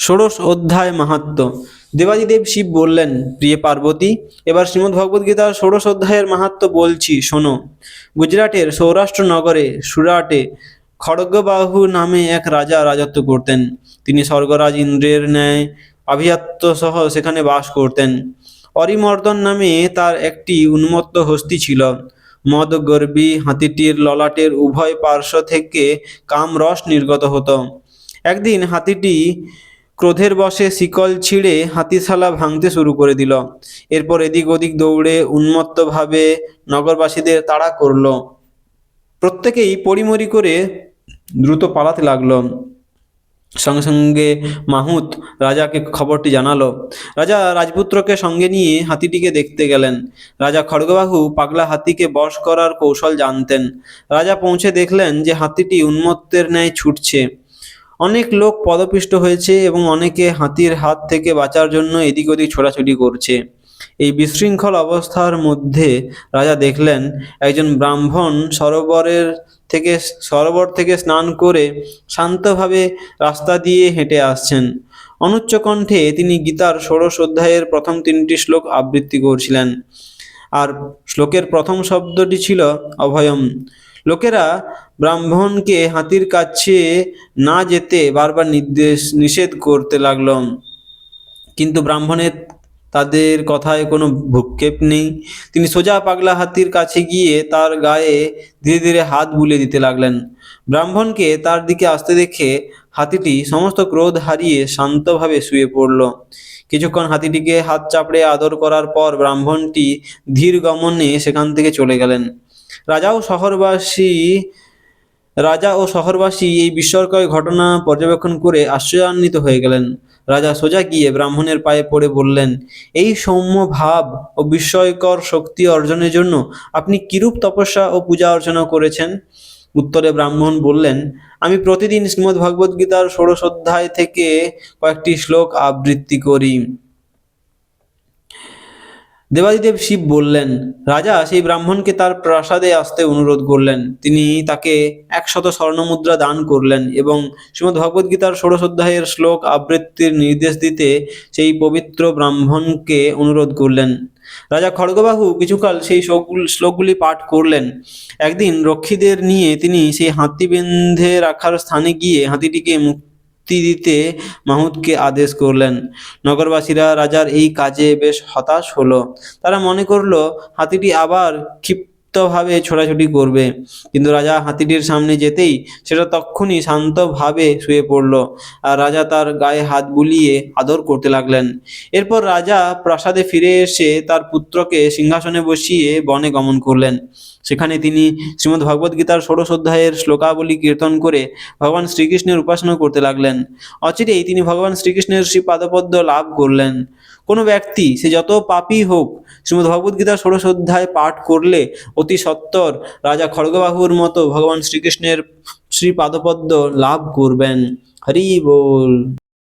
ষোড়শ অধ্যায় মাহাত্ম। দেবাদিদেব শিব বললেন, প্রিয় পার্বতী, এবার শ্রীমদ্ ভগবদ্গীতার ষোড়শ অধ্যায়ের মাহাত্ম বলছি, শোনো। গুজরাটের সৌরাষ্ট্র নগরে সুরাটে খড়গবাহু নামে এক রাজা রাজত্ব করতেন। তিনি স্বর্গরাজ ইন্দ্রের ন্যায় আভিজাত্য সহ সেখানে বাস করতেন। অরিমর্দন নামে তার একটি উন্মত্ত হস্তি ছিল। মদ গর্বী হাতিটির ললাটের উভয় পার্শ্ব থেকে কামরস নির্গত হতো। একদিন হাতিটি ক্রোধের বশে শিকল ছিঁড়ে হাতিশালা ভাঙতে শুরু করে দিল। এরপর এদিক ওদিক দৌড়ে উন্মত্তভাবে নগরবাসীদের তাড়া করল। প্রত্যেকেই পরিমরি করে দ্রুত পালাতে লাগল। সঙ্গে সঙ্গে মাহুত রাজাকে খবরটি জানালো। রাজা রাজপুত্রকে সঙ্গে নিয়ে হাতিটিকে দেখতে গেলেন। রাজা খড়গবাহু পাগলা হাতিকে বশ করার কৌশল জানতেন। রাজা পৌঁছে দেখলেন যে হাতিটি উন্মত্তের ন্যায় ছুটছে। অনেক লোক পদপিষ্ট হয়েছে এবং অনেকে হাতির হাত থেকে বাঁচার জন্য এদিক ওদিক ছোটাছুটি করছে। এই বিশৃঙ্খল অবস্থার মধ্যে রাজা দেখলেন, একজন ব্রাহ্মণ সরোবরের থেকে, সরোবর থেকে স্নান করে শান্তভাবে রাস্তা দিয়ে হেঁটে আসছেন। অনুচ্চ কণ্ঠে তিনি গীতার ষোড়শ অধ্যায়ের প্রথম তিনটি শ্লোক আবৃত্তি করছিলেন। আর শ্লোকের প্রথম শব্দটি ছিল অভয়ম। লোকেরা ব্রাহ্মণকে হাতির কাছে না যেতে বারবার নির্দেশ, নিষেধ করতে লাগল কিন্তু ব্রাহ্মণের তাদের কথায় কোনো ভূক্ষেপ নেই। তিনি সোজা পাগলা হাতির কাছে গিয়ে তার গায়ে ধীরে ধীরে হাত বুলিয়ে দিতে লাগলেন। ব্রাহ্মণকে তার দিকে আসতে দেখে হাতিটি সমস্ত ক্রোধ হারিয়ে শান্তভাবে শুয়ে পড়ল। কিছুক্ষণ হাতিটিকে হাত চাপড়ে আদর করার পর ব্রাহ্মণটি ধীর গমনে সেখান থেকে চলে গেলেন। রাজাও শহরবাসী, রাজা ও শহরবাসী এই বিস্ময়কর ঘটনা পর্যবেক্ষণ করে আশ্চর্যান্বিত হয়ে গেলেন। রাজা সোজা গিয়ে ব্রাহ্মণের পায়ে পড়ে বললেন, এই সৌম্য ভাব ও বিস্ময়কর শক্তি অর্জনের জন্য আপনি কিরূপ তপস্যা ও পূজা অর্চনা করেছেন? উত্তরে ব্রাহ্মণ বললেন, আমি প্রতিদিন শ্রীমদ্ ভগবদ্ গীতার ষোড়শ অধ্যায় থেকে কয়েকটি শ্লোক আবৃত্তি করি। দেবাদিদেব শিব বললেন, রাজা, সেই ব্রাহ্মণকে তার প্রাসাদে আসতে অনুরোধ করলেন। তিনি তাকে একশত স্বর্ণমুদ্রা দান করলেন এবং শ্রীমদ্ ভগবদ্গীতার ষোড়শ অধ্যায়ের শ্লোক আবৃত্তির নির্দেশ দিতে সেই পবিত্র ব্রাহ্মণকে অনুরোধ করলেন। রাজা খড়গবাহু কিছুকাল সেই শ্লোকগুলি পাঠ করলেন। একদিন রক্ষীদের নিয়ে তিনি সেই হাতি বেঁধে রাখার স্থানে গিয়ে হাতিটিকে মুক্তি দিতে মাহুদকে আদেশ করলেন। নগরবাসীরা রাজার এই কাজে বেশ হতাশ হলো। তারা মনে করল, হাতিটি আবার ক্ষিপ্তভাবে ছোটাছুটি করবে। কিন্তু রাজা হাতিটির সামনে যেতেই সেটা তক্ষুনি শান্তভাবে শুয়ে পড়ল আর রাজা তার গায়ে হাত বুলিয়ে আদর করতে লাগলেন। এরপর রাজা প্রাসাদে ফিরে এসে তার পুত্রকে সিংহাসনে বসিয়ে বনে গমন করলেন। সেখানে তিনি শ্রীমদ্ ভগবদ্ গীতার ষোড়শ অধ্যায়ের শ্লোকাবলী কীর্তন করে ভগবান শ্রীকৃষ্ণের উপাসনা করতে লাগলেন। অচিরেই তিনি ভগবান শ্রীকৃষ্ণের শ্রী পাদপদ্ম লাভ করলেন। কোনো ব্যক্তি, সে যত পাপি হোক, শ্রীমদ্ ভগবদ্ গীতা ষোড়শ অধ্যায় পাঠ করলে অতি সত্তর রাজা খড়গবাহুর মতো ভগবান শ্রীকৃষ্ণের শ্রী পাদপদ্ম লাভ করবেন। হরি বল।